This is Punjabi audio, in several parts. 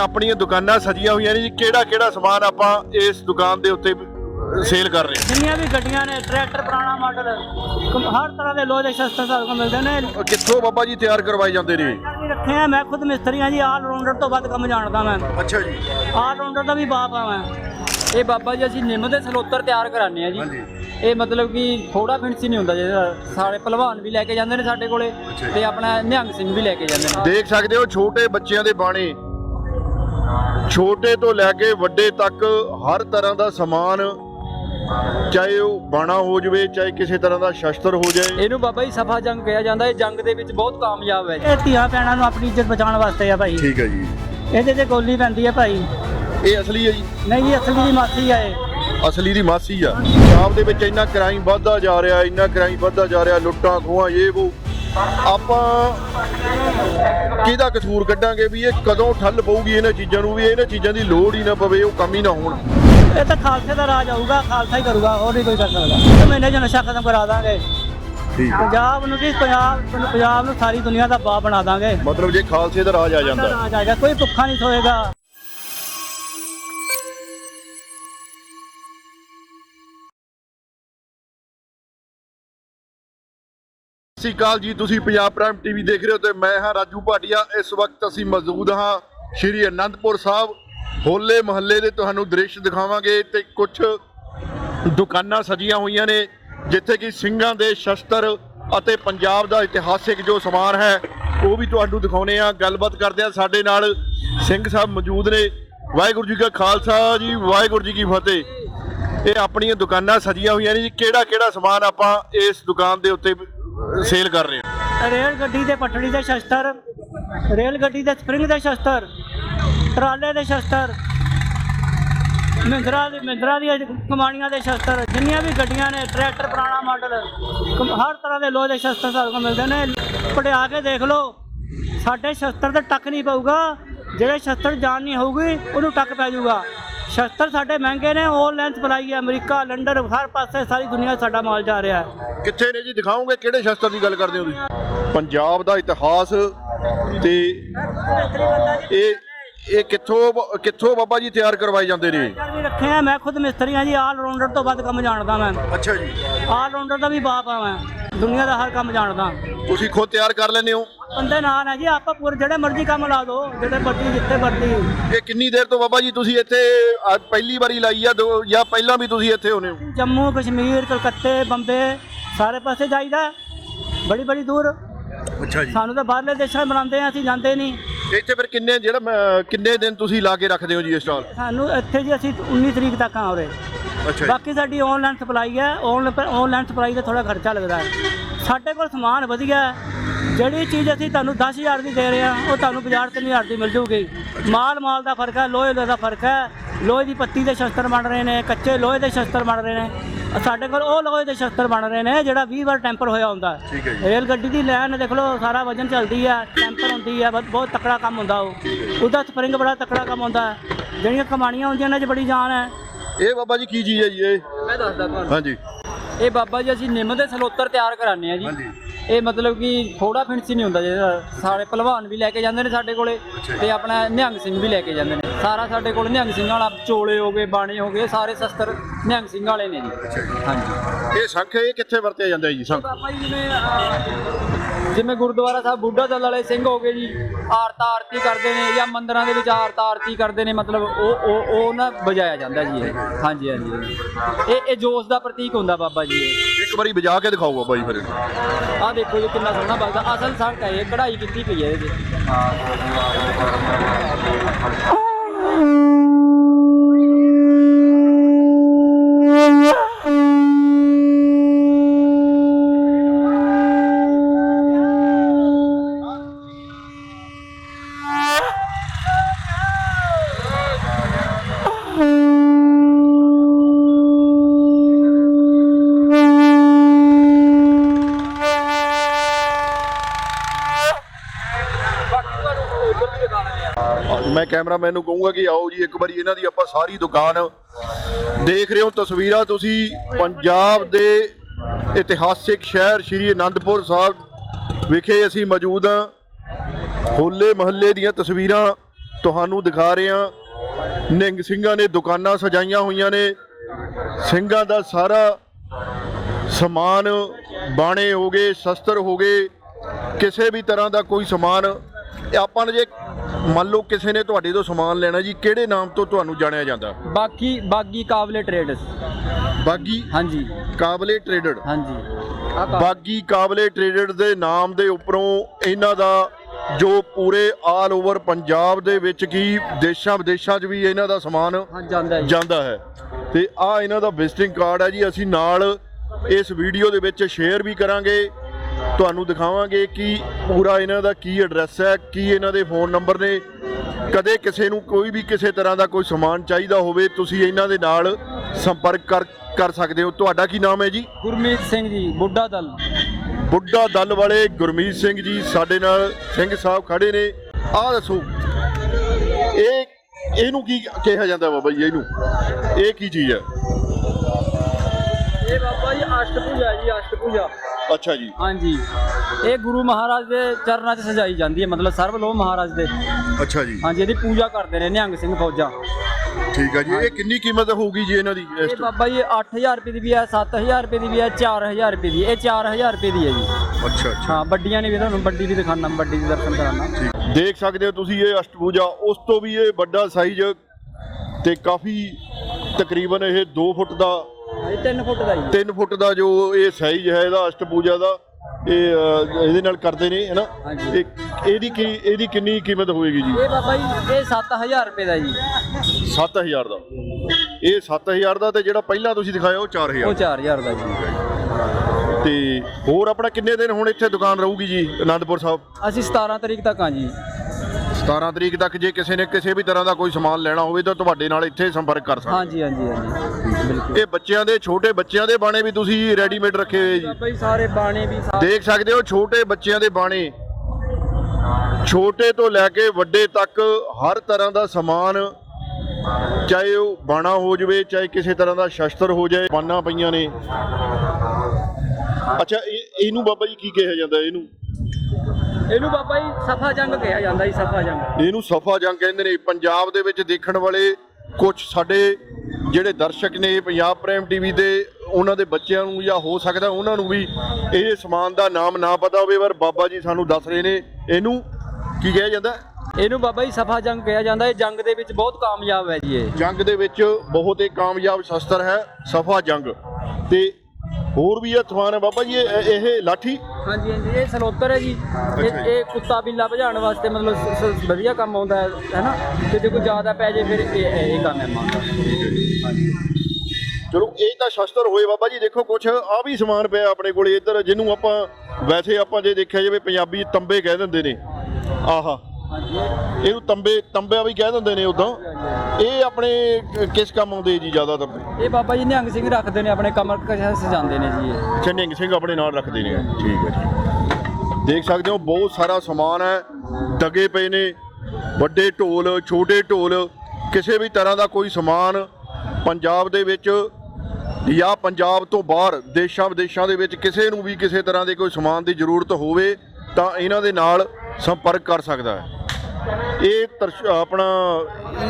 ਆਪਣੀਆਂ ਦੁਕਾਨਾਂ ਸਜੀਆਂ ਹੋਈਆਂ ਨੇ ਜੀ। ਕਿਹੜਾ ਕਿਹੜਾ ਸਮਾਨ ਆਪਾਂ ਇਸ ਦੁਕਾਨ ਦੇ ਉੱਤੇ ਸੇਲ ਕਰ ਰਹੇ ਜਿੰਨੀਆਂ ਵੀ ਗੱਡੀਆਂ ਨੇ ਟਰੈਕਟਰ ਪੁਰਾਣਾ ਮਾਡਲ ਹਰ ਤਰ੍ਹਾਂ ਦੇ ਲੋਹੇ ਦੇ ਸ਼ਸਤਰ ਸਾਡੇ ਕੋਲ ਮਿਲਦੇ ਨੇ। ਹਾਂ ਕਿੱਥੋਂ ਬਾਬਾ ਜੀ ਤਿਆਰ ਕਰਵਾਏ ਜਾਂਦੇ ਨੇ? ਵੀ ਰੱਖੇ ਆ ਮੈਂ ਖੁਦ ਮਿਸਤਰੀ ਆ ਜੀ। ਆਲ ਰਾਉਂਡਰ ਤੋਂ ਵੱਧ ਕੰਮ ਜਾਣਦਾ ਮੈਂ। ਅੱਛਾ ਜੀ। ਆਲ ਰਾਉਂਡਰ ਦਾ ਵੀ ਬਾਪ ਆ ਮੈਂ। ਇਹ ਬਾਬਾ ਜੀ ਅਸੀਂ ਨਿੰਮ ਦੇ ਸਲੋਤਰ ਤਿਆਰ ਕਰਾਉਂਦੇ ਆ ਜੀ। ਇਹ ਮਤਲਬ ਕਿ ਥੋੜਾ ਫਿੰਸੀ ਨਹੀਂ ਹੁੰਦਾ ਜਿਹਦਾ ਸਾਰੇ ਪਹਿਲਵਾਨ ਵੀ ਲੈ ਕੇ ਜਾਂਦੇ ਨੇ ਸਾਡੇ ਕੋਲੇ ਤੇ ਆਪਣਾ ਨਿਹੰਗ ਸਿੰਘ ਵੀ ਲੈ ਕੇ ਜਾਂਦੇ ਨੇ। ਦੇਖ ਸਕਦੇ ਹੋ ਛੋਟੇ ਬੱਚਿਆਂ ਦੇ ਬਾਣੇ। ਛੋਟੇ ਤੋਂ ਲੈ ਕੇ ਵੱਡੇ ਤੱਕ ਹਰ ਤਰ੍ਹਾਂ ਦਾ ਸਮਾਨ ਚਾਹੇ ਉਹ ਬਾਣਾ ਹੋ ਜਵੇ ਚਾਹੇ ਕਿਸੇ ਤਰ੍ਹਾਂ ਦਾ ਸ਼ਸਤਰ ਹੋ ਜਾਏ। ਇਹਨੂੰ ਬਾਬਾ ਜੀ ਸਫਾ ਜੰਗ ਕਿਹਾ ਜਾਂਦਾ ਇਹ ਜੰਗ ਦੇ ਵਿੱਚ ਬਹੁਤ ਕਾਮਯਾਬ ਹੈ। ਇਹ ਧੀਆਂ ਭੈਣਾਂ ਨੂੰ ਆਪਣੀ ਇੱਜ਼ਤ ਬਚਾਉਣ ਵਾਸਤੇ ਆ ਭਾਈ। ਠੀਕ ਹੈ ਜੀ। ਇਹਦੇ ਤੇ ਗੋਲੀ ਪੈਂਦੀ ਆ ਭਾਈ। ਇਹ ਅਸਲੀ ਹੈ ਜੀ। ਨਹੀਂ ਜੀ ਅਸਲੀ ਦੀ ਮਾਸੀ ਆ ਇਹ। ਅਸਲੀ ਦੀ ਮਾਸੀ ਆ। ਪੰਜਾਬ ਦੇ ਵਿੱਚ ਇੰਨਾ ਕ੍ਰਾਈਮ ਵੱਧਦਾ ਜਾ ਰਿਹਾ ਇੰਨਾ ਕ੍ਰਾਈਮ ਵੱਧਦਾ ਜਾ ਰਿਹਾ ਲੁੱਟਾਂ ਖੋਹਾਂ ਇਹ ਉਹ ਆਪਾਂ ਕਿਹਦਾ ਕਸੂਰ ਕੱਢਾਂਗੇ ਵੀ ਇਹ ਕਦੋਂ ਠੱਲ ਪਊਗੀ ਇਹਨਾਂ ਚੀਜ਼ਾਂ ਨੂੰ ਵੀ ਇਹਨਾਂ ਚੀਜ਼ਾਂ ਦੀ ਲੋੜ ਹੀ ਨਾ ਪਵੇ ਉਹ ਕੰਮ ਹੀ ਨਾ ਹੋਣ। ਇਹ ਤਾਂ ਖਾਲਸੇ ਦਾ ਰਾਜ ਆਊਗਾ ਖਾਲਸਾ ਹੀ ਕਰੂਗਾ ਹੋਰ ਨਹੀਂ ਕੋਈ ਕਰ ਸਕਦਾ ਮਹੀਨੇ ਚ ਨਸ਼ਾ ਖਤਮ ਕਰਾ ਦਾਂਗੇ। ਠੀਕ ਪੰਜਾਬ ਨੂੰ ਕੀ ਪੰਜਾਬ ਨੂੰ ਪੰਜਾਬ ਨੂੰ ਸਾਰੀ ਦੁਨੀਆ ਦਾ ਬਾਪ ਬਣਾ ਦਾਂਗੇ। ਮਤਲਬ ਜੇ ਖਾਲਸੇ ਦਾ ਰਾਜ ਆ ਜਾਂਦਾ। ਰਾਜ ਆਏਗਾ ਕੋਈ ਭੁੱਖਾ ਨਹੀਂ ਸੋਏਗਾ। ਸ਼੍ਰੀ ਅਕਾਲ ਜੀ, ਤੁਸੀਂ ਪੰਜਾਬ ਪ੍ਰਾਈਮ ਟੀਵੀ ਦੇਖ ਰਹੇ ਹੋ ਤੇ ਮੈਂ ਹਾਂ ਰਾਜੂ ਭਾਟੀਆ। ਇਸ ਵਕਤ ਅਸੀਂ ਮੌਜੂਦ ਹਾਂ ਸ਼੍ਰੀ ਅਨੰਦਪੁਰ ਸਾਹਿਬ ਹੋਲੇ ਮਹੱਲੇ ਦੇ ਤੁਹਾਨੂੰ ਦ੍ਰਿਸ਼ ਦਿਖਾਵਾਂਗੇ ਤੇ ਕੁਝ ਦੁਕਾਨਾਂ ਸਜੀਆਂ ਹੋਈਆਂ ਨੇ, ਜਿੱਥੇ ਕਿ ਸਿੰਘਾਂ ਦੇ ਸ਼ਸਤਰ ਅਤੇ ਪੰਜਾਬ ਦਾ ਇਤਿਹਾਸਿਕ ਜੋ ਸਮਾਨ ਹੈ, ਉਹ ਵੀ ਤੁਹਾਨੂੰ ਦਿਖਾਉਨੇ ਆ ਗੱਲਬਾਤ ਕਰਦੇ ਆ ਸਾਡੇ ਨਾਲ ਸਿੰਘ ਸਾਹਿਬ ਮੌਜੂਦ ਨੇ। ਵਾਹਿਗੁਰੂ ਜੀ ਕਾ ਖਾਲਸਾ ਜੀ, ਵਾਹਿਗੁਰੂ ਜੀ ਕੀ ਫਤਿਹ। ਇਹ ਆਪਣੀਆਂ ਦੁਕਾਨਾਂ ਸਜੀਆਂ ਹੋਈਆਂ ਨੇ ਜੀ। ਕਿਹੜਾ ਕਿਹੜਾ ਸਮਾਨ ਆਪਾਂ ਇਸ ਦੁਕਾਨ ਦੇ ਉੱਤੇ ਸੇਲ ਕਰ ਰਹੇ ਹਾਂ। ਰੇਲ ਗੱਡੀ ਦੇ ਪਟੜੀ ਦੇ ਸ਼ਸਤਰ, ਰੇਲ ਗੱਡੀ ਦੇ ਸਪਰਿੰਗ ਦੇ ਸ਼ਸਤਰ, ਟਰਾਲੇ ਦੇ ਸ਼ਸਤਰ, ਮਹਿੰਦਰਾ ਦੇ ਮਹਿੰਦਰਾ ਦੀਆਂ ਕਮਾਣੀਆਂ ਦੇ ਸ਼ਸਤਰ, ਜਿੰਨੀਆਂ ਵੀ ਗੱਡੀਆਂ ਨੇ, ਟਰੈਕਟਰ, ਪੁਰਾਣਾ ਮਾਡਲ ਹਰ ਤਰ੍ਹਾਂ ਦੇ ਲੋਹੇ ਦੇ ਸ਼ਸਤਰ ਸਾਡੇ ਕੋਲ ਮਿਲਦੇ ਨੇ। ਪੜਿਆ ਕੇ ਦੇਖ ਲਓ, ਸਾਡੇ ਸ਼ਸਤਰ ਤੇ ਟੱਕ ਨਹੀਂ ਪਊਗਾ, ਜਿਹੜੇ ਸ਼ਸਤਰ ਜਾਨ ਨਹੀਂ ਹੋਊਗੀ, ਉਹਨੂੰ ਟੱਕ ਪੈ ਜਾਊਗਾ। ਸ਼ਸਤਰ ਸਾਡੇ ਮਹਿੰਗੇ ਨੇ ਆਨਲਾਈਨ ਸਪਲਾਈ ਹੈ ਅਮਰੀਕਾ ਲੰਡਨ ਹਰ ਪਾਸੇ ਸਾਰੀ ਦੁਨੀਆ 'ਚ ਸਾਡਾ ਮਾਲ ਜਾ ਰਿਹਾ ਹੈ। ਕਿੱਥੇ ਨੇ ਜੀ? ਦਿਖਾਓਗੇ ਕਿਹੜੇ ਸ਼ਸਤਰ ਦੀ ਗੱਲ ਕਰਦੇ ਹੋ ਤੁਸੀਂ? ਪੰਜਾਬ ਦਾ ਇਤਿਹਾਸ ਤੇ ਇਹ ਇਹ ਕਿੱਥੋਂ ਕਿੱਥੋਂ ਬਾਬਾ ਜੀ ਤਿਆਰ ਕਰਵਾਏ ਜਾਂਦੇ ਨੇ? ਵੀ ਰੱਖੇ ਆ ਮੈਂ ਖੁਦ ਮਿਸਤਰੀ ਆ ਜੀ ਆਲ ਰਾਉਂਡਰ ਤੋਂ ਵੱਧ ਕੰਮ ਜਾਣਦਾ ਮੈਂ। ਅੱਛਾ ਜੀ। ਆਲ ਰਾਉਂਡਰ ਦਾ ਵੀ ਬਾਪ ਆ ਮੈਂ। ਦੁਨੀਆ ਦਾ ਹਰ ਕੰਮ ਜਾਣਦਾ। ਤੁਸੀਂ ਖੁਦ ਤਿਆਰ ਕਰ ਲੈਂਦੇ ਹੋ? ਬੰਦੇ ਨਾਲ ਹੈ ਜੀ ਆਪਾਂ ਪੂਰੇ ਜਿਹੜੇ ਮਰਜ਼ੀ ਕੰਮ ਲਾ ਦੋ ਜਿਹੜੇ ਮਰਜ਼ੀ ਜਿੱਥੇ ਮਰਜ਼ੀ। ਇਹ ਕਿੰਨੀ ਦੇਰ ਤੋਂ ਬਾਬਾ ਜੀ ਤੁਸੀਂ ਇੱਥੇ ਅੱਜ ਪਹਿਲੀ ਵਾਰੀ ਲਾਈ ਆ ਦੋ ਜਾਂ ਪਹਿਲਾਂ ਵੀ ਤੁਸੀਂ ਇੱਥੇ ਹੋਨੇ ਹੋ? ਜੰਮੂ ਕਸ਼ਮੀਰ ਕਲਕੱਤੇ ਬੰਬੇ ਸਾਰੇ ਪਾਸੇ ਜਾਈਦਾ। ਬੜੀ ਬੜੀ ਦੂਰ। ਅੱਛਾ ਜੀ। ਸਾਨੂੰ ਤਾਂ ਬਾਹਰਲੇ ਦੇਸ਼ਾਂ ਬਣਾਉਂਦੇ ਆ ਅਸੀਂ ਜਾਂਦੇ ਨਹੀਂ। ਇੱਥੇ ਫਿਰ ਕਿੰਨੇ ਜਿਹੜਾ ਮੈਂ- ਕਿੰਨੇ ਦਿਨ ਤੁਸੀਂ ਲਾ ਕੇ ਰੱਖਦੇ ਹੋ ਜੀ ਇਹ ਸਟਾਲ ਸਾਨੂੰ ਇੱਥੇ ਜੀ ਅਸੀਂ 19 ਤਰੀਕ ਤੱਕ ਆ ਉਰੇ। ਅੱਛਾ ਬਾਕੀ ਸਾਡੀ ਆਨਲਾਈਨ ਸਪਲਾਈ ਹੈ। ਆਨਲਾਈਨ ਆਨਲਾਈਨ ਸਪਲਾਈ ਦਾ ਥੋੜਾ ਖਰਚਾ ਲੱਗਦਾ ਹੈ। ਸਾਡੇ ਕੋਲ ਸਮਾਨ ਵਧੀਆ ਹੈ। ਜਿਹੜੀ ਚੀਜ਼ ਅਸੀਂ ਤੁਹਾਨੂੰ 10000 ਦੀ ਦੇ ਰਹੇ ਹਾਂ ਉਹ ਤੁਹਾਨੂੰ ਬਾਜ਼ਾਰ 3000 ਦੀ ਮਿਲ ਜੂਗੀ। ਮਾਲ ਮਾਲ ਦਾ ਫ਼ਰਕ ਹੈ ਲੋਹੇ ਦਾ ਫ਼ਰਕ ਹੈ। ਲੋਹੇ ਦੀ ਪੱਤੀ ਦੇ ਸ਼ਸਤਰ ਬਣ ਰਹੇ ਨੇ ਕੱਚੇ ਲੋਹੇ ਦੇ ਸ਼ਸਤਰ ਬਣ ਰਹੇ ਨੇ। ਸਾਡੇ ਕੋਲ ਉਹ ਲੋਹੇ ਦੇ ਸ਼ਸਤਰ ਬਣ ਰਹੇ ਨੇ ਜਿਹੜਾ 20 ਵਾਰ ਟੈਂਪਰ ਹੋਇਆ ਹੁੰਦਾ ਹੈ। ਠੀਕ ਹੈ ਜੀ। ਰੇਲ ਗੱਡੀ ਦੀ ਲਾਈਨ ਦੇਖ ਲਓ ਸਾਰਾ ਵਜਨ ਚੱਲਦੀ ਹੈ ਟੈਂਪਰ ਹੁੰਦੀ ਹੈ ਬਹੁਤ ਬਹੁਤ ਤਕੜਾ ਕੰਮ ਹੁੰਦਾ ਉਹ। ਉਹਦਾ ਸਪਰਿੰਗ ਬੜਾ ਤਕੜਾ ਕੰਮ ਹੁੰਦਾ ਹੈ। ਜਿਹੜੀਆਂ ਕਮਾਣੀਆਂ ਹੁੰਦੀਆਂ ਨੇ ਚ ਬੜੀ ਜਾਨ ਹੈ। ਇਹ ਬਾਬਾ ਜੀ ਕੀ ਚੀਜ਼ ਹੈ ਜੀ ਇਹ? ਮੈਂ ਦੱਸਦਾ ਤੁਹਾਨੂੰ। ਹਾਂਜੀ। ਇਹ ਬਾਬਾ ਜੀ ਅਸੀਂ ਨਿੰਮ ਦੇ ਸਲੋਤਰ ਤਿਆਰ ਕਰਾਉਂਦੇ ਆ ਜੀ। ਹਾਂਜੀ। ਇਹ ਮਤਲਬ ਕਿ ਥੋੜਾ ਫਿੰਸੀ ਨਹੀਂ ਹੁੰਦਾ ਜਿਹਦਾ ਸਾਰੇ ਪਹਿਲਵਾਨ ਵੀ ਲੈ ਕੇ ਜਾਂਦੇ ਨੇ ਸਾਡੇ ਕੋਲੇ ਤੇ ਆਪਣਾ ਨਿਹੰਗ ਸਿੰਘ ਵੀ ਲੈ ਕੇ ਜਾਂਦੇ ਨੇ। ਸਾਰਾ ਸਾਡੇ ਕੋਲ ਨਿਹੰਗ ਸਿੰਘ ਵਾਲਾ ਚੋਲੇ ਹੋ ਗਏ ਬਾਣੇ ਹੋ ਗਏ ਸਾਰੇ ਸ਼ਸਤਰ ਨਿਹੰਗ ਸਿੰਘ ਵਾਲੇ ਨੇ ਜੀ। ਹਾਂਜੀ। ਇਹ ਸੰਖ ਇਹ ਕਿੱਥੇ ਵਰਤਿਆ ਜਾਂਦਾ ਜੀ ਸੰਖ? ਬਾਬਾ ਜੀ ਜਿਵੇਂ ਜਿਵੇਂ ਗੁਰਦੁਆਰਾ ਸਾਹਿਬ ਬੁੱਢਾ ਦਲ ਵਾਲੇ ਸਿੰਘ ਹੋ ਗਏ ਜੀ ਆਰਤਾ ਆਰਤੀ ਕਰਦੇ ਨੇ ਜਾਂ ਮੰਦਰਾਂ ਦੇ ਵਿੱਚ ਆਰਤਾ ਆਰਤੀ ਕਰਦੇ ਨੇ ਮਤਲਬ ਉਹ ਉਹ ਉਹ ਨਾ ਵਜਾਇਆ ਜਾਂਦਾ ਜੀ ਇਹ। ਹਾਂਜੀ ਹਾਂਜੀ। ਇਹ ਇਹ ਜੋਸ਼ ਦਾ ਪ੍ਰਤੀਕ ਹੁੰਦਾ ਬਾਬਾ ਜੀ ਇਹ। ਇੱਕ ਵਾਰੀ ਵਜਾ ਕੇ ਦਿਖਾਓ ਬਾਬਾ ਜੀ ਫਿਰ। ਆਹ ਦੇਖੋ ਜੀ ਕਿੰਨਾ ਸੋਹਣਾ ਬਗਦਾ ਅਸਲ ਸੜਕ ਹੈ ਇਹ ਕਢਾਈ ਕੀਤੀ ਪਈ ਹੈ ਇਹਦੇ। ਤੇ ਕੈਮਰਾਮੈਨ ਨੂੰ ਕਹੂੰਗਾ ਕਿ ਆਓ ਜੀ, ਇੱਕ ਵਾਰੀ ਇਹਨਾਂ ਦੀ ਆਪਾਂ ਸਾਰੀ ਦੁਕਾਨ ਦੇਖ ਰਹੇ ਹੋ। ਤਸਵੀਰਾਂ ਤੁਸੀਂ ਪੰਜਾਬ ਦੇ ਇਤਿਹਾਸਿਕ ਸ਼ਹਿਰ ਸ਼੍ਰੀ ਅਨੰਦਪੁਰ ਸਾਹਿਬ ਵਿਖੇ ਅਸੀਂ ਮੌਜੂਦ ਹਾਂ। ਹੋਲੇ ਮਹੱਲੇ ਦੀਆਂ ਤਸਵੀਰਾਂ ਤੁਹਾਨੂੰ ਦਿਖਾ ਰਹੇ ਹਾਂ। ਨਿੰਗ ਸਿੰਘਾਂ ਨੇ ਦੁਕਾਨਾਂ ਸਜਾਈਆਂ ਹੋਈਆਂ ਨੇ। ਸਿੰਘਾਂ ਦਾ ਸਾਰਾ ਸਮਾਨ ਬਾਣੇ ਹੋ ਗਏ, ਸ਼ਸਤਰ ਹੋ ਗਏ। ਕਿਸੇ ਵੀ ਤਰ੍ਹਾਂ ਦਾ ਕੋਈ ਸਮਾਨ ਇਹ ਆਪਾਂ ਨੇ ਜੇ ਮੰਨ ਲਓ ਕਿਸੇ ਨੇ ਤੁਹਾਡੇ ਤੋਂ ਸਮਾਨ ਲੈਣਾ ਜੀ ਕਿਹੜੇ ਨਾਮ ਤੋਂ ਤੁਹਾਨੂੰ ਜਾਣਿਆ ਜਾਂਦਾ? ਬਾਕੀ ਬਾਗੀ ਕਾਬਲੇ ਟ੍ਰੇਡਸ ਬਾਗੀ ਹਾਂਜੀ। ਕਾਬਲੇ ਟ੍ਰੇਡਰ ਹਾਂਜੀ। ਬਾਗੀ ਕਾਬਲੇ ਟ੍ਰੇਡਰ ਦੇ ਨਾਮ ਦੇ ਉੱਪਰੋਂ ਇਹਨਾਂ ਦਾ ਜੋ ਪੂਰੇ ਆਲ ਓਵਰ ਪੰਜਾਬ ਦੇ ਵਿੱਚ ਕੀ ਦੇਸ਼ਾਂ ਵਿਦੇਸ਼ਾਂ 'ਚ ਵੀ ਇਹਨਾਂ ਦਾ ਸਮਾਨ ਜਾਂਦਾ ਹੈ। ਤੇ ਆ ਇਹਨਾਂ ਦਾ ਵਿਜ਼ਿਟਿੰਗ ਕਾਰਡ ਹੈ ਜੀ ਅਸੀਂ ਨਾਲ ਇਸ ਵੀਡੀਓ ਦੇ ਵਿੱਚ ਸ਼ੇਅਰ ਵੀ ਕਰਾਂਗੇ। ਤੁਹਾਨੂੰ ਦਿਖਾਵਾਂਗੇ ਕਿ ਪੂਰਾ ਇਹਨਾਂ ਦਾ ਕੀ ਐਡਰੈਸ ਹੈ ਕੀ ਇਹਨਾਂ ਦੇ ਫੋਨ ਨੰਬਰ ਨੇ। ਕਦੇ ਕਿਸੇ ਨੂੰ ਕੋਈ ਵੀ ਕਿਸੇ ਤਰ੍ਹਾਂ ਦਾ ਕੋਈ ਸਮਾਨ ਚਾਹੀਦਾ ਹੋਵੇ ਤੁਸੀਂ ਇਹਨਾਂ ਦੇ ਨਾਲ ਸੰਪਰਕ ਕਰ ਕਰ ਸਕਦੇ ਹੋ। ਤੁਹਾਡਾ ਕੀ ਨਾਮ ਹੈ ਜੀ? ਗੁਰਮੀਤ ਸਿੰਘ ਜੀ ਬੁੱਢਾ ਦਲ। ਬੁੱਢਾ ਦਲ ਵਾਲੇ ਗੁਰਮੀਤ ਸਿੰਘ ਜੀ ਸਾਡੇ ਨਾਲ ਸਿੰਘ ਸਾਹਿਬ ਖੜੇ ਨੇ। ਆਹ ਦੱਸੋ ਇਹ ਇਹਨੂੰ ਕੀ ਕਿਹਾ ਜਾਂਦਾ ਬਾਬਾ ਜੀ ਇਹਨੂੰ? ਇਹ ਕੀ ਚੀਜ਼ ਹੈ? ਇਹ ਬਾਬਾ ਜੀ ਅਸ਼ਟ ਪੂਜਾ ਜੀ ਅਸ਼ਟ ਪੂਜਾ ਅੱਛਾ ਜੀ। ਹਾਂਜੀ। ਇਹ ਗੁਰੂ ਮਹਾਰਾਜ ਦੇ ਚਰਨਾਂ 'ਚ ਸਜਾਈ ਜਾਂਦੀ ਹੈ ਮਤਲਬ ਸਰਵ ਮਹਾਰਾਜ ਦੇ। ਅੱਛਾ ਜੀ। ਹਾਂਜੀ ਇਹਦੀ ਪੂਜਾ ਕਰਦੇ ਨੇ ਨਿਹੰਗ ਸਿੰਘ ਫੌਜਾਂ। ਠੀਕ ਹੈ ਜੀ ਇਹ ਕਿੰਨੀ ਕੀਮਤ ਹੋਊਗੀ ਜੀ ਇਹਨਾਂ ਦੀ ਇਸ ਇਹ ਬਾਬਾ ਜੀ 8000 ਰੁਪਏ ਦੀ ਵੀ ਹੈ 7000 ਰੁਪਏ ਦੀ ਵੀ ਹੈ 4000 ਰੁਪਏ ਦੀ ਇਹ 4000 ਰੁਪਏ ਦੀ ਹੈ ਜੀ। ਅੱਛਾ ਅੱਛਾ। ਹਾਂ ਵੱਡੀਆਂ ਨੇ ਵੀ ਤੁਹਾਨੂੰ ਵੱਡੀ ਵੀ ਦਿਖਾਣਾ ਵੱਡੀ ਦੀ ਦਰਸ਼ਨ ਕਰਾਣਾ ਠੀਕ। ਦੇਖ ਸਕਦੇ ਹੋ ਤੁਸੀਂ ਇਹ ਅਸ਼ਟਭੁਜਾ ਉਸ ਤੋਂ ਵੀ ਇਹ ਵੱਡਾ ਸਾਈਜ਼ ਤੇ ਕਾਫੀ ਤਕਰੀਬਨ ਇਹ 2 ਫੁੱਟ ਦਾ ਇਹ 3 ਫੁੱਟ ਦਾ ਜੀ 3 ਫੁੱਟ ਦਾ ਜੋ ਇਹ ਸਾਈਜ਼ ਹੈ ਇਹਦਾ ਅਸ਼ਟਭੁਜਾ ਦਾ ਇਹ ਅ, ਇਹਦੇ ਨਾਲ ਕਰਦੇ ਨੇ ਹੈਨਾ? ਹਾਂਜੀ। ਇਹ ਇਹਦੀ ਕੀ ਇਹਦੀ ਕਿੰਨੀ ਕੀਮਤ ਹੋਏਗੀ ਜੀ? ਇਹ ਬਾਬਾ ਜੀ ਇਹ 7000 ਰੁਪਏ ਦਾ ਜੀ। 7000 ਦਾ। ਇਹ 7000 ਦਾ ਤੇ ਜਿਹੜਾ ਪਹਿਲਾਂ ਤੁਸੀਂ ਦਿਖਾਇਆ ਉਹ ਉਹ 4000 4000 ਦਾ ਜੀ। ਤੇ ਹੋਰ ਆਪਣਾ ਕਿੰਨੇ ਦਿਨ ਹੁਣ ਇੱਥੇ ਦੁਕਾਨ ਰਹੂਗੀ ਜੀ ਆਨੰਦਪੁਰ ਸਾਹਿਬ? ਅਸੀਂ 17 ਤਰੀਕ ਤੱਕ ਆ ਜੀ। 17 ਤਰੀਕ ਤੱਕ ਜੇ ਕਿਸੇ ਨੇ ਕਿਸੇ ਵੀ ਤਰ੍ਹਾਂ ਦਾ ਕੋਈ ਸਮਾਨ ਲੈਣਾ ਹੋਵੇ ਤਾਂ ਤੁਹਾਡੇ ਨਾਲ ਇੱਥੇ ਸੰਪਰਕ ਕਰ ਸਕਦਾ ਹਾਂਜੀ ਹਾਂਜੀ ਹਾਂਜੀ। ਬਿਲਕੁਲ। ਇਹ ਬੱਚਿਆਂ ਦੇ ਛੋਟੇ ਬੱਚਿਆਂ ਦੇ ਬਾਣੇ ਵੀ ਤੁਸੀਂ ਰੈਡੀਮੇਡ ਰੱਖੇ ਹੋਏ ਜੀ। ਬਾਬਾ ਜੀ ਸਾਰੇ ਬਾਣੇ ਵੀ ਸਾਰੇ ਦੇਖ ਸਕਦੇ ਹੋ ਛੋਟੇ ਬੱਚਿਆਂ ਦੇ ਬਾਣੇ। ਛੋਟੇ ਤੋਂ ਲੈ ਕੇ ਵੱਡੇ ਤੱਕ ਹਰ ਤਰ੍ਹਾਂ ਦਾ ਸਮਾਨ ਚਾਹੇ ਉਹ ਬਾਣਾ ਹੋ ਜਵੇ ਚਾਹੇ ਕਿਸੇ ਤਰ੍ਹਾਂ ਦਾ ਸ਼ਸਤਰ ਹੋ ਜਾਏ ਬਾਨਾਂ ਪਈਆਂ ਨੇ। ਅੱਛਾ ਇਹ ਇਹਨੂੰ ਬਾਬਾ ਜੀ ਕੀ ਕਿਹਾ ਜਾਂਦਾ ਇਹਨੂੰ ਇਹਨੂੰ ਬਾਬਾ ਜੀ ਸਫਾ ਜੰਗ ਕਿਹਾ ਜਾਂਦਾ ਜੀ ਸਫਾ ਜੰਗ। ਇਹਨੂੰ ਸਫਾ ਜੰਗ ਕਹਿੰਦੇ ਨੇ। ਪੰਜਾਬ ਦੇ ਵਿੱਚ ਦੇਖਣ ਵਾਲੇ ਕੁਝ ਸਾਡੇ ਜਿਹੜੇ ਦਰਸ਼ਕ ਨੇ ਪੰਜਾਬ ਪ੍ਰੇਮ ਟੀਵੀ ਦੇ ਉਹਨਾਂ ਦੇ ਬੱਚਿਆਂ ਨੂੰ ਜਾਂ ਹੋ ਸਕਦਾ ਉਹਨਾਂ ਨੂੰ ਵੀ ਇਹ ਸਮਾਨ ਦਾ ਨਾਮ ਨਾ ਪਤਾ ਹੋਵੇ ਪਰ ਬਾਬਾ ਜੀ ਸਾਨੂੰ ਦੱਸ ਰਹੇ ਨੇ। ਇਹਨੂੰ ਕੀ ਕਿਹਾ ਜਾਂਦਾ? ਇਹਨੂੰ ਬਾਬਾ ਜੀ ਸਫਾ ਜੰਗ ਕਿਹਾ ਜਾਂਦਾ। ਇਹ ਜੰਗ ਦੇ ਵਿੱਚ ਬਹੁਤ ਕਾਮਯਾਬ ਹੈ ਜੀ ਇਹ। ਜੰਗ ਦੇ ਵਿੱਚ ਬਹੁਤ ਹੀ ਕਾਮਯਾਬ ਸ਼ਸਤਰ ਹੈ ਸਫਾ ਜੰਗ। ਤੇ ਹੋਰ ਵੀ ਇਹ ਸਮਾਨ ਹੈ ਬਾਬਾ ਜੀ ਇਹ ਇਹ ਲਾਠੀ? ਹਾਂਜੀ ਹਾਂਜੀ ਇਹ ਸਲੋਤਰ ਹੈ ਜੀ। ਇਹ ਕੁੱਤਾ ਬਿੱਲਾ ਭਜਾਉਣ ਵਾਸਤੇ ਮਤਲਬ ਸ- ਸ- ਵਧੀਆ ਕੰਮ ਆਉਂਦਾ ਹੈ ਹੈਨਾ ਤੇ ਜੇ ਕੋਈ ਜ਼ਿਆਦਾ ਪੈ ਜੇ ਫਿਰ ਇਹ ਇਹ ਕੰਮ ਹੈ ਮਾਂ ਚਲੋ ਇਹ ਤਾਂ ਸ਼ਸਤਰ ਹੋਏ ਬਾਬਾ ਜੀ ਦੇਖੋ ਕੁਛ ਆ ਵੀ ਸਮਾਨ ਪਿਆ ਆਪਣੇ ਕੋਲੇ ਇੱਧਰ ਜਿਹਨੂੰ ਆਪਾਂ ਵੈਸੇ ਆਪਾਂ ਜੇ ਦੇਖਿਆ ਜਾਵੇ ਪੰਜਾਬੀ ਤੰਬੇ ਕਹਿ ਦਿੰਦੇ ਨੇ। ਆਹਾ। ਇਹਨੂੰ ਤੰਬੇ ਤੰਬਿਆ ਵੀ ਕਹਿ ਦਿੰਦੇ ਨੇ ਉਦਾਂ। ਇਹ ਆਪਣੇ ਕਿਸ ਕੰਮ ਆਉਂਦੇ ਜੀ ਜ਼ਿਆਦਾ ਤੰਬੇ? ਇਹ ਬਾਬਾ ਜੀ ਨਿਹੰਗ ਸਿੰਘ ਰੱਖਦੇ ਨੇ ਆਪਣੇ ਕਮਰ ਕਸ਼ਾ ਸਜਾਉਂਦੇ ਨੇ ਜੀ ਇਹ। ਚੰਨਿੰਗ ਸਿੰਘ ਆਪਣੇ ਨਾਲ ਰੱਖਦੇ ਨੇ। ਠੀਕ ਹੈ ਜੀ। ਦੇਖ ਸਕਦੇ ਹੋ ਬਹੁਤ ਸਾਰਾ ਸਮਾਨ ਹੈ। ਦਗੇ ਪਏ ਨੇ। ਵੱਡੇ ਢੋਲ ਛੋਟੇ ਢੋਲ ਕਿਸੇ ਵੀ ਤਰ੍ਹਾਂ ਦਾ ਕੋਈ ਸਮਾਨ ਪੰਜਾਬ ਦੇ ਵਿੱਚ ਜਾਂ ਪੰਜਾਬ ਤੋਂ ਬਾਹਰ ਦੇਸ਼ਾਂ ਵਿਦੇਸ਼ਾਂ ਦੇ ਵਿੱਚ ਕਿਸੇ ਨੂੰ ਵੀ ਕਿਸੇ ਤਰ੍ਹਾਂ ਦੇ ਕੋਈ ਸਮਾਨ ਦੀ ਜ਼ਰੂਰਤ ਹੋਵੇ ਤਾਂ ਇਹਨਾਂ ਦੇ ਨਾਲ ਸੰਪਰਕ ਕਰ ਸਕਦਾ ਹੈ। ਇਹ ਤਰਸ਼- ਆਪਣਾ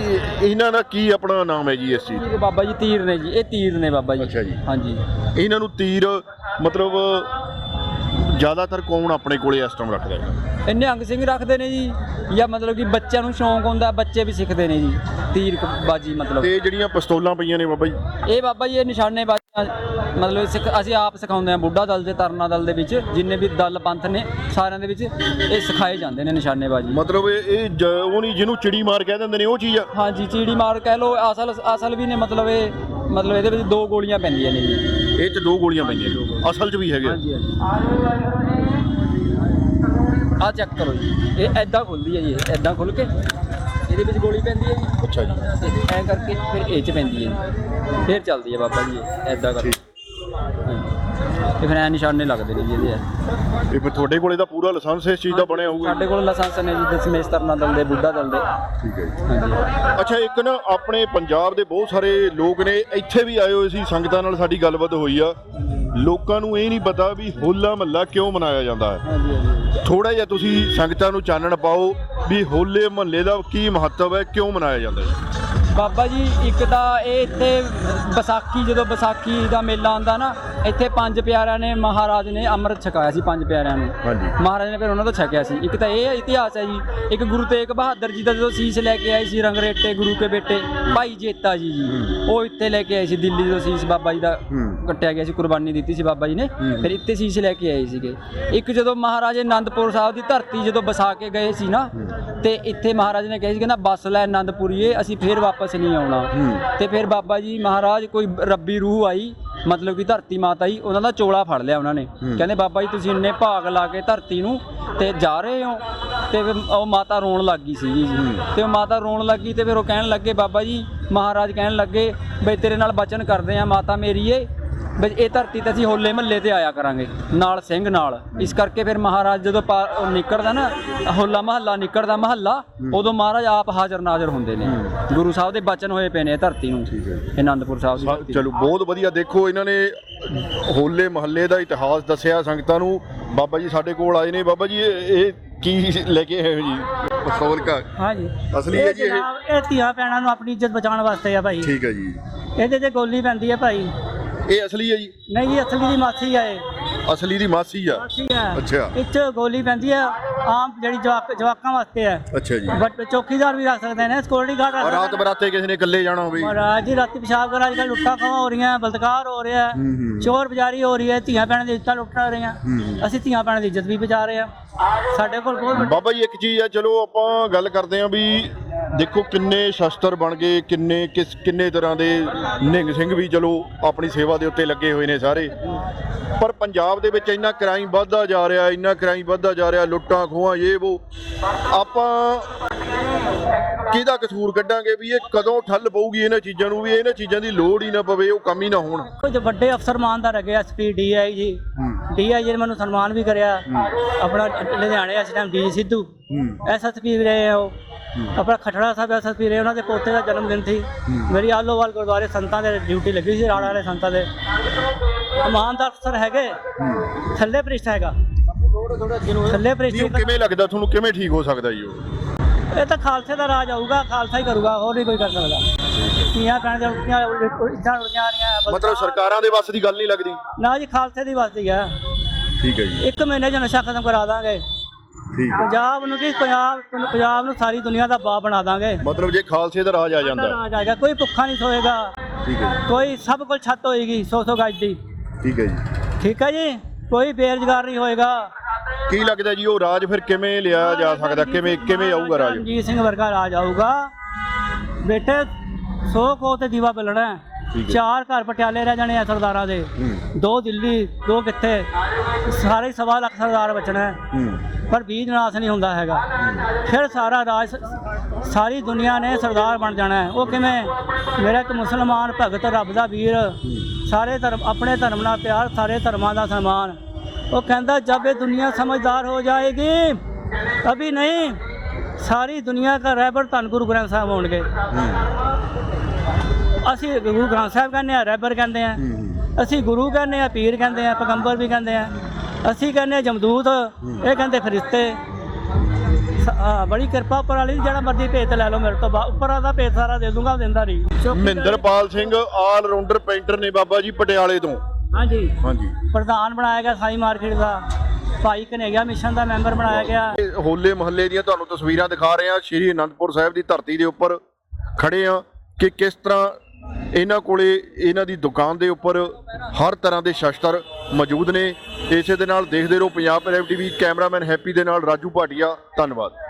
ਇਹ- ਇਹਨਾਂ ਦਾ ਕੀ ਆਪਣਾ ਨਾਮ ਹੈ ਜੀ ਇਸ ਚੀਜ਼ ਇਹ ਬਾਬਾ ਜੀ ਤੀਰ ਨੇ ਜੀ ਇਹ ਤੀਰ ਨੇ ਬਾਬਾ ਜੀ। ਅੱਛਾ ਜੀ। ਹਾਂਜੀ। ਇਹਨਾਂ ਨੂੰ ਤੀਰ ਮਤਲਬ ਜ਼ਿਆਦਾਤਰ ਕੌਣ ਆਪਣੇ ਕੋਲੇ ਇਸ ਟਾਈਮ ਰੱਖਦਾ ਹੈ? ਇਹ ਨਿਹੰਗ ਸਿੰਘ ਰੱਖਦੇ ਨੇ ਜੀ ਜਾਂ ਮਤਲਬ ਕਿ ਬੱਚਿਆਂ ਨੂੰ ਸ਼ੌਂਕ ਹੁੰਦਾ ਬੱਚੇ ਵੀ ਸਿੱਖਦੇ ਨੇ ਜੀ ਤੀਰ ਕ- ਬਾਜੀ ਮਤਲਬ। ਤੇ ਜਿਹੜੀਆਂ ਪਿਸਤੌਲਾਂ ਪਈਆਂ ਨੇ ਬਾਬਾ ਜੀ। ਇਹ ਬਾਬਾ ਜੀ ਇਹ ਨਿਸ਼ਾਨੇਬਾਜ਼ੀਆਂ ਮਤਲਬ ਸਿੱਖ ਅਸੀਂ ਆਪ ਸਿਖਾਉਂਦੇ ਹਾਂ ਬੁੱਢਾ ਦਲ ਦੇ ਤਰਨਾ ਦਲ ਦੇ ਵਿੱਚ ਜਿੰਨੇ ਵੀ ਦਲ ਪੰਥ ਨੇ ਸਾਰਿਆਂ ਦੇ ਵਿੱਚ ਇਹ ਸਿਖਾਏ ਜਾਂਦੇ ਨੇ ਨਿਸ਼ਾਨੇਬਾਜ਼ੀ। ਮਤਲਬ ਇਹ ਇਹ ਜ- ਉਹ ਨਹੀਂ ਜਿਹਨੂੰ ਚਿੜੀ ਮਾਰ ਕਹਿ ਦਿੰਦੇ ਨੇ ਉਹ ਚੀਜ਼ ਆ। ਹਾਂਜੀ ਚੀੜੀ ਮਾਰ ਕਹਿ ਲੋ ਅਸਲ ਅਸਲ ਵੀ ਨੇ ਮਤਲਬ ਇਹ ਮਤਲਬ ਇਹਦੇ ਵਿੱਚ ਦੋ ਗੋਲੀਆਂ ਪੈਂਦੀਆਂ ਨੇ ਜੀ। ਇਹ ਚ ਦੋ ਗੋਲੀਆਂ ਪਈਆਂ ਨੇ। ਅਸਲ ਚ ਵੀ ਹੈਗੇ ਆ। ਹਾਂਜੀ। ਆ ਚੈੱਕ ਕਰੋ ਜੀ। ਇਹ ਐਦਾਂ ਖੁੱਲਦੀ ਹੈ ਜੀ ਐਦਾਂ ਖੁੱਲ ਕੇ ਇਹਦੇ ਵਿੱਚ ਗੋਲੀ ਪੈਂਦੀ ਹੈ ਜੀ। ਅੱਛਾ ਜੀ। ਐਂ ਕਰਕੇ ਫਿਰ ਇਹ ਚ ਪੈਂਦੀ ਹੈ ਜੀ। ਫਿਰ ਚੱਲਦੀ ਹੈ ਬਾਬਾ ਜੀ ਐਦਾਂ ਕਰਕੇ। ਤੇ ਫਿਰ ਐ ਨਿਸ਼ਾਨੇ ਲੱਗਦੇ ਨੇ ਜੀ ਇਹਦੇ ਇਹ ਫਿਰ ਤੁਹਾਡੇ ਕੋਲੇ ਤਾਂ ਪੂਰਾ ਲਾਇਸੈਂਸ ਇਸ ਚੀਜ਼ ਦਾ ਬਣਿਆ ਹੋਊਗਾ ਸਾਡੇ ਕੋਲ ਲਾਇਸੈਂਸ ਨੇ ਜੀ ਦਸਮੇਸ਼ ਤਰਨਾ ਦਲ ਦੇ ਬੁੱਢਾ ਦਲ ਦੇ। ਠੀਕ ਹੈ ਜੀ। ਹਾਂਜੀ। ਅੱਛਾ ਇੱਕ ਨਾ ਆਪਣੇ ਪੰਜਾਬ ਦੇ ਬਹੁਤ ਸਾਰੇ ਲੋਕ ਨੇ ਇੱਥੇ ਵੀ ਆਏ ਹੋਏ ਸੀ ਸੰਗਤਾਂ ਨਾਲ ਸਾਡੀ ਗੱਲਬਾਤ ਹੋਈ ਆ। ਲੋਕਾਂ ਨੂੰ ਇਹ ਨਹੀਂ ਪਤਾ ਵੀ ਹੋਲਾ ਮਹੱਲਾ ਕਿਉਂ ਮਨਾਇਆ ਜਾਂਦਾ ਹੈ। ਹਾਂਜੀ ਹਾਂਜੀ ਥੋੜਾ ਜਿਹਾ ਤੁਸੀਂ ਸੰਗਤਾਂ ਨੂੰ ਚਾਨਣ ਪਾਓ ਵੀ ਹੋਲੇ ਮਹੱਲੇ ਦਾ ਕੀ ਮਹੱਤਵ ਹੈ ਕਿਉਂ ਮਨਾਇਆ ਜਾਂਦਾ ਹੈ? ਬਾਬਾ ਜੀ ਇੱਕ ਤਾਂ ਇਹ ਇੱਥੇ ਵਿਸਾਖੀ ਜਦੋਂ ਵਿਸਾਖੀ ਦਾ ਮੇਲਾ ਆਉਂਦਾ ਨਾ ਇੱਥੇ ਪੰਜ ਪਿਆਰਿਆਂ ਨੇ ਮਹਾਰਾਜ ਨੇ ਅੰਮ੍ਰਿਤ ਛਕਾਇਆ ਸੀ ਪੰਜ ਪਿਆਰਿਆਂ ਨੂੰ। ਹਾਂਜੀ। ਮਹਾਰਾਜ ਨੇ ਫਿਰ ਉਹਨਾਂ ਤੋਂ ਛਕਿਆ ਸੀ। ਇੱਕ ਤਾਂ ਇਹ ਇਤਿਹਾਸ ਹੈ ਜੀ ਇੱਕ ਗੁਰੂ ਤੇਗ ਬਹਾਦਰ ਜੀ ਦਾ ਜਦੋਂ ਸੀਸ ਲੈ ਕੇ ਆਏ ਸੀ ਰੰਗਰੇਟੇ ਗੁਰੂ ਕੇ ਬੇਟੇ ਭਾਈ ਜੇਤਾ ਜੀ ਜੀ ਉਹ ਇੱਥੇ ਲੈ ਕੇ ਆਏ ਸੀ ਦਿੱਲੀ ਜਦੋਂ ਸੀਸ ਬਾਬਾ ਜੀ ਦਾ। ਕੱਟਿਆ ਗਿਆ ਸੀ ਕੁਰਬਾਨੀ ਦਿੱਤੀ ਸੀ ਬਾਬਾ ਜੀ ਨੇ ਫਿਰ ਇੱਥੇ ਸੀਸ ਲੈ ਕੇ ਆਏ ਸੀਗੇ। ਇੱਕ ਜਦੋਂ ਮਹਾਰਾਜੇ ਆਨੰਦਪੁਰ ਸਾਹਿਬ ਦੀ ਧਰਤੀ ਜਦੋਂ ਵਸਾ ਕੇ ਗਏ ਸੀ ਨਾ ਤੇ ਇੱਥੇ ਮਹਾਰਾਜ ਨੇ ਕਿਹਾ ਸੀ ਕਹਿੰਦਾ ਬਸ ਲੈ ਆਨੰਦਪੁਰੀਏ ਅਸੀਂ ਫੇਰ ਵਾਪਸ ਨਹੀਂ ਆਉਣਾ। ਤੇ ਫਿਰ ਬਾਬਾ ਜੀ ਮਹਾਰਾਜ ਕੋਈ ਰੱਬੀ ਰੂਹ ਆਈ ਮਤਲਬ ਕਿ ਧਰਤੀ ਮਾਤਾ ਜੀ ਉਹਨਾਂ ਦਾ ਚੋਲਾ ਫੜ ਲਿਆ ਉਹਨਾਂ ਨੇ। ਕਹਿੰਦੇ ਬਾਬਾ ਜੀ ਤੁਸੀਂ ਇੰਨੇ ਭਾਗ ਲਾ ਕੇ ਧਰਤੀ ਨੂੰ ਤੇ ਜਾ ਰਹੇ ਹੋ ਤੇ ਫਿਰ ਉਹ ਮਾਤਾ ਰੋਣ ਲੱਗ ਗਈ ਸੀ ਜੀ। ਤੇ ਉਹ ਮਾਤਾ ਰੋਣ ਲੱਗੀ ਤੇ ਫਿਰ ਉਹ ਕਹਿਣ ਲੱਗੇ ਬਾਬਾ ਜੀ ਮਹਾਰਾਜ ਕਹਿਣ ਲੱਗੇ ਬਈ ਤੇਰੇ ਨਾਲ ਬਚਨ ਕਰਦੇ ਆ ਮਾਤਾ ਮੇਰੀ ਬਈ ਇਹ ਧਰਤੀ ਤੇ ਅਸੀਂ ਹੋਲੇ ਮਹੱਲੇ ਤੇ ਆਇਆ ਕਰਾਂਗੇ ਨਾਲ ਸਿੰਘ ਨਾਲ। ਇਸ ਕਰਕੇ ਫਿਰ ਮਹਾਰਾਜ ਜਦੋਂ ਪਾ- ਉਹ ਨਿਕਲਦਾ ਨਾ ਹੋਲਾ ਮਹੱਲਾ ਨਿਕਲਦਾ ਮਹੱਲਾ ਉਦੋਂ ਮਹਾਰਾਜ ਆਪ ਹਾਜ਼ਰ ਨਾਜ਼ਰ ਹੁੰਦੇ ਨੇ। ਗੁਰੂ ਸਾਹਿਬ ਦੇ ਬਚਨ ਹੋਏ ਪਏ ਨੇ ਇਹ ਧਰਤੀ ਨੂੰ। ਇਹ ਆਨੰਦਪੁਰ ਸਾਹਿਬ ਦੀ ਧਰਤੀ। ਚਲੋ ਬਹੁਤ ਵਧੀਆ। ਦੇਖੋ ਇਹਨਾਂ ਨੇ ਹੋਲੇ ਮਹੱਲੇ ਦਾ ਇਤਿਹਾਸ ਦੱਸਿਆ ਸੰਗਤਾਂ ਨੂੰ। ਬਾਬਾ ਜੀ ਸਾਡੇ ਕੋਲ ਆਏ ਨੇ। ਬਾਬਾ ਜੀ ਇਹ ਇਹ ਕੀ ਲੈ ਕੇ ਆਏ ਹੋ ਜੀ? ਪਸਤੌਲ ਕਾ ਹਾਂਜੀ। ਅਸਲੀ ਹੈ ਜੀ ਇਹ? ਜਨਾਬ, ਇਹ ਧੀਆਂ ਭੈਣਾਂ ਨੂੰ ਆਪਣੀ ਇੱਜ਼ਤ ਬਚਾਉਣ ਵਾਸਤੇ ਆ ਭਾਈ। ਠੀਕ ਹੈ ਜੀ। ਇਹਦੇ ਤੇ ਗੋਲੀ ਪੈਂਦੀ ਹੈ ਭਾਈ। ਇਹ ਅਸਲੀ ਹੈ ਜੀ? ਨਹੀਂ ਜੀ ਅਸਲੀ ਦੀ ਮਾਸੀ ਆ ਇਹ। ਅਸਲੀ ਦੀ ਮਾਸੀ ਆ? ਮਾਸੀ ਆ। ਅੱਛਾ। ਇੱਥੇ ਗੋਲੀ ਪੈਂਦੀ ਹੈ ਆਮ ਜਿਹੜੀ ਜਵਾਕ ਜਵਾਕਾਂ ਵਾਸਤੇ ਹੈ ਅੱਛਾ ਜੀ। ਬਟ ਚੌਕੀਦਾਰ ਵੀ ਰੱਖ ਸਕਦੇ ਨੇ ਸਿਕਿਉਰਿਟੀ ਗਾਰਡ ਰੱਖ ਔਰ ਰਾਤ ਸਕਦੇ ਬਰਾਤੇ ਕਿਸੇ ਨੇ ਇਕੱਲੇ ਜਾਣਾ ਹੋਵੇ। ਮਹਾਰਾਜ ਜੀ ਰਾਤੀ ਪਿਸ਼ਾਬ ਕਰ ਅੱਜ ਕੱਲ੍ਹ ਲੁੱਟਾਂ ਖੋਹਾਂ ਹੋ ਰਹੀਆਂ ਬਲਤਕਾਰ ਹੋ ਰਿਹਾ। ਚੋਰ ਬਜ਼ਾਰੀ ਹੋ ਰਹੀ ਹੈ ਧੀਆਂ ਭੈਣਾਂ ਦੀ ਇੱਜ਼ਤਾਂ ਲੁੱਟ ਰਹੀਆਂ। ਅਸੀਂ ਧੀਆਂ ਭੈਣਾਂ ਦੀ ਇੱਜ਼ਤ ਵੀ ਬਚਾ ਰਹੇ ਹਾਂ। ਸਾਡੇ ਕੋਲ ਬਹੁਤ ਵੱਡੀ ਬਾਬਾ ਜੀ ਇੱਕ ਚੀਜ਼ ਆ ਚਲੋ ਆਪਾਂ ਗੱਲ ਕਰਦੇ ਆਂ ਵੀ ਦੇਖੋ ਕਿੰਨੇ ਸ਼ਸਤਰ ਬਣ ਗਏ ਕਿੰਨੇ ਕਿਸ ਕਿੰਨੇ ਤਰ੍ਹਾਂ ਦੇ ਨਿਹੰਗ ਸਿੰਘ ਵੀ ਚਲੋ ਆਪਣੀ ਸੇਵਾ ਦੇ ਉੱਤੇ ਲੱਗੇ ਹੋਏ ਨੇ ਸਾਰੇ। ਪਰ ਪੰਜਾਬ ਦੇ ਵਿੱਚ ਇੰਨਾ ਕ੍ਰਾਈਮ ਵੱਧਦਾ ਜਾ ਰਿਹਾ ਇੰਨਾ ਕ੍ਰਾਈਮ ਵੱਧਦਾ ਜਾ ਰਿਹਾ ਲੁੱਟਾਂ ਖੋਹਾਂ ਇਹ ਉਹ ਆਪਾਂ ਕਿਹਦਾ ਕਸੂਰ ਕੱਢਾਂਗੇ ਵੀ ਇਹ ਕਦੋਂ ਠੱਲ ਪਊਗੀ ਇਹਨਾਂ ਚੀਜ਼ਾਂ ਨੂੰ? ਵੀ ਇਹਨਾਂ ਚੀਜ਼ਾਂ ਦੀ ਲੋੜ ਹੀ ਨਾ ਪਵੇ ਉਹ ਕੰਮ ਹੀ ਨਾ ਹੋਣ। ਕੁਝ ਵੱਡੇ ਅਫਸਰ ਮਾਨਦਾਰ ਹੈਗੇ ਐਸਪੀ ਡੀਆਈ ਜੀ। ਡੀਆਈ ਨੇ ਮੈਨੂੰ ਸਨਮਾਨ ਵੀ ਕਰਿਆ। ਆਪਣਾ ਲੁਧਿਆਣੇ ਇਸ ਟਾਈਮ ਡੀ ਸਿੱਧੂ। ਐਸਐਸਪੀ ਵੀ ਰਹੇ ਆ ਉਹ। ਆਪਣਾ ਖਟੜਾ ਸਾਹਿਬ ਐਸਐਸਪੀ ਰਹੇ ਉਹਨਾਂ ਦੇ ਪੋਤੇ ਦਾ ਜਨਮ ਦਿਨ ਸੀ। ਮੇਰੀ ਆਲੋਵਾਲ ਗੁਰਦੁਆਰੇ ਸੰਤਾਂ ਦੇ ਡਿਊਟੀ ਲੱਗੀ ਸੀ ਰਾੜਾ ਵਾਲੇ ਸੰਤਾਂ ਦੇ। ਇਮਾਨਦਾਰ ਅਫਸਰ ਹੈਗੇ ਥੱਲੇ ਪ੍ਰਿਸ਼ਟ ਹੈਗਾ। ਥੱਲੇ ਪ੍ਰਿਸ਼ਟ ਕਿਵੇਂ ਲੱਗਦਾ ਤੁਹਾਨੂੰ ਕਿਵੇਂ ਠੀਕ ਹੋ ਸਕਦਾ ਜੀ ਉਹ? ਇਹ ਤਾਂ ਖਾਲਸੇ ਦਾ ਰਾਜ ਆਊਗਾ ਖਾਲਸਾ ਹੀ ਕਰੂਗਾ ਹੋਰ ਨਹੀਂ ਕੋਈ ਕਰ ਸਕਦਾ। ਕੀਆਂ ਪੈਣ ਦੇ ਉਲਟੀਆਂ ਉਲਟੀਆਂ ਉਲਟੀਆਂ ਰਹੀਆਂ ਮਤਲਬ ਸਰਕਾਰਾਂ ਦੇ ਵੱਸ ਦੀ ਗੱਲ ਨਹੀਂ ਲੱਗਦੀ? ਨਾ ਜੀ ਖਾਲਸੇ ਦੀ ਵਸਦੀ ਹੈ ਠੀਕ ਹੈ ਜੀ। ਇੱਕ ਮਹੀਨੇ ਚ ਨਸ਼ਾ ਖਤਮ ਕਰਾ ਦਾਂਗੇ। ਠੀਕ ਹੈ। ਪੰਜਾਬ ਨੂੰ ਕੀ ਪੰਜਾਬ ਪੰਜਾਬ ਨੂੰ ਸਾਰੀ ਦੁਨੀਆ ਦਾ ਬਾਪ ਬਣਾ ਦਾਂਗੇ। ਮਤਲਬ ਜੇ ਖਾਲਸੇ ਦਾ ਰਾਜ ਆ ਜਾਂਦਾ। ਰਾਜ ਆਏਗਾ ਕੋਈ ਭੁੱਖਾ ਨਹੀਂ ਸੋਏਗਾ। ਠੀਕ ਹੈ ਜੀ। ਕੋਈ ਸਭ ਕੋਲ ਛੱਤ ਹੋਏਗੀ 100 100 ਗਜ ਦੀ। ਠੀਕ ਹੈ ਜੀ। ਠੀਕ ਹੈ ਜੀ? ਕੋਈ ਬੇਰੁਜ਼ਗਾਰ ਨਹੀਂ ਹੋਏਗਾ। ਕੀ ਲੱਗਦਾ ਜੀ ਉਹ ਰਾਜ ਫਿਰ ਕਿਵੇਂ ਲਿਆ ਜਾ ਸਕਦਾ? ਕਿਵੇਂ ਕਿਵੇਂ ਆਊਗਾ ਰਾਜ? ਰਣਜੀਤ ਸਿੰਘ ਵਰਗਾ ਰਾਜ ਆਊਗਾ। ਬੇਟੇ 100 ਕੋ ਤੇ ਦੀਵਾ ਬਲਣਾ ਹੈ। ਚਾਰ ਘਰ ਪਟਿਆਲੇ ਰਹਿ ਜਾਣੇ ਆ ਸਰਦਾਰਾਂ ਦੇ। ਦੋ ਦਿੱਲੀ ਦੋ ਕਿੱਥੇ? ਸਾਰੇ ਸਵਾ ਲੱਖ ਸਰਦਾਰ ਬਚਣਾ ਪਰ ਬੀਜ ਨਾਸ ਨਹੀਂ ਹੁੰਦਾ ਹੈਗਾ। ਫਿਰ ਸਾਰਾ ਰਾਜ ਸਾਰੀ ਦੁਨੀਆ ਨੇ ਸਰਦਾਰ ਬਣ ਜਾਣਾ ਹੈ। ਉਹ ਕਿਵੇਂ? ਮੇਰਾ ਇੱਕ ਮੁਸਲਮਾਨ ਭਗਤ ਰੱਬ ਦਾ ਵੀਰ ਸਾਰੇ ਧਰਮ ਆਪਣੇ ਧਰਮ ਨਾਲ ਪਿਆਰ ਸਾਰੇ ਧਰਮਾਂ ਦਾ ਸਨਮਾਨ। ਉਹ ਕਹਿੰਦਾ ਜਬ ਇਹ ਦੁਨੀਆ ਸਮਝਦਾਰ ਹੋ ਜਾਏਗੀ ਅਭੀ ਨਹੀਂ। ਸਾਰੀ ਦੁਨੀਆ ਦਾ ਰਹਿਬਰ ਧੰਨ ਗੁਰੂ ਗ੍ਰੰਥ ਸਾਹਿਬ ਹੋਣਗੇ। ਅਸੀਂ ਗੁਰੂ ਗ੍ਰੰਥ ਸਾਹਿਬ ਕਹਿੰਦੇ ਆ ਰਹਿਬਰ ਕਹਿੰਦੇ ਆ ਅਸੀਂ ਗੁਰੂ ਕਹਿੰਦੇ ਆ ਪੀਰ ਕਹਿੰਦੇ ਆ ਪੈਗੰਬਰ ਵੀ ਕਹਿੰਦੇ ਆ ਅਸੀਂ ਕਹਿੰਦੇ ਆ ਜਮਦੂਤ ਇਹ ਕਹਿੰਦੇ ਫਰਿਸ਼ਤੇ। ਆ, ਬੜੀ ਕਿਰਪਾ ਉੱਪਰ ਵਾਲੀ ਜਿਹੜਾ ਮਰਜ਼ੀ ਭੇਤ ਲੈ ਲਓ ਮੇਰੇ ਤੋਂ ਉੱਪਰ ਆਦਾ ਭੇਤ ਸਾਰਾ ਦੇ ਦੂੰਗਾ ਦਿੰਦਾ ਨਹੀਂ। Mahinderpal Singh all rounder painter ਨੇ ਬਾਬਾ ਜੀ ਪਟਿਆਲੇ ਤੋਂ। ਹਾਂਜੀ। ਹਾਂਜੀ। ਪ੍ਰਧਾਨ ਬਣਾਇਆ ਗਿਆ ਸਾਈ ਮਾਰਕੀਟ ਦਾ। ਭਾਈ ਕਨੇਗਾ ਮਿਸ਼ਨ ਦਾ ਮੈਂਬਰ ਬਣਾਇਆ ਗਿਆ। ਹੋਲੇ ਮਹੱਲੇ ਦੀਆਂ ਤੁਹਾਨੂੰ ਤਸਵੀਰਾਂ ਦਿਖਾ ਰਹੇ ਹਾਂ। ਸ਼੍ਰੀ ਅਨੰਦਪੁਰ ਸਾਹਿਬ ਦੀ ਧਰਤੀ ਦੇ ਉੱਪਰ ਖੜੇ ਆ ਕਿ ਕਿਸ ਤਰ੍ਹਾਂ ਇਹਨਾਂ ਕੋਲੇ ਇਹਨਾਂ ਦੀ ਦੁਕਾਨ ਦੇ ਉੱਪਰ ਹਰ ਤਰ੍ਹਾਂ ਦੇ ਸ਼ਸਤਰ ਮੌਜੂਦ ਨੇ। ਇਸੇ ਦੇ ਨਾਲ ਦੇਖਦੇ ਰਹੋ Punjab prime TV cameraman Happy ਦੇ ਨਾਲ ਰਾਜੂ ਭਾਟੀਆ। ਧੰਨਵਾਦ।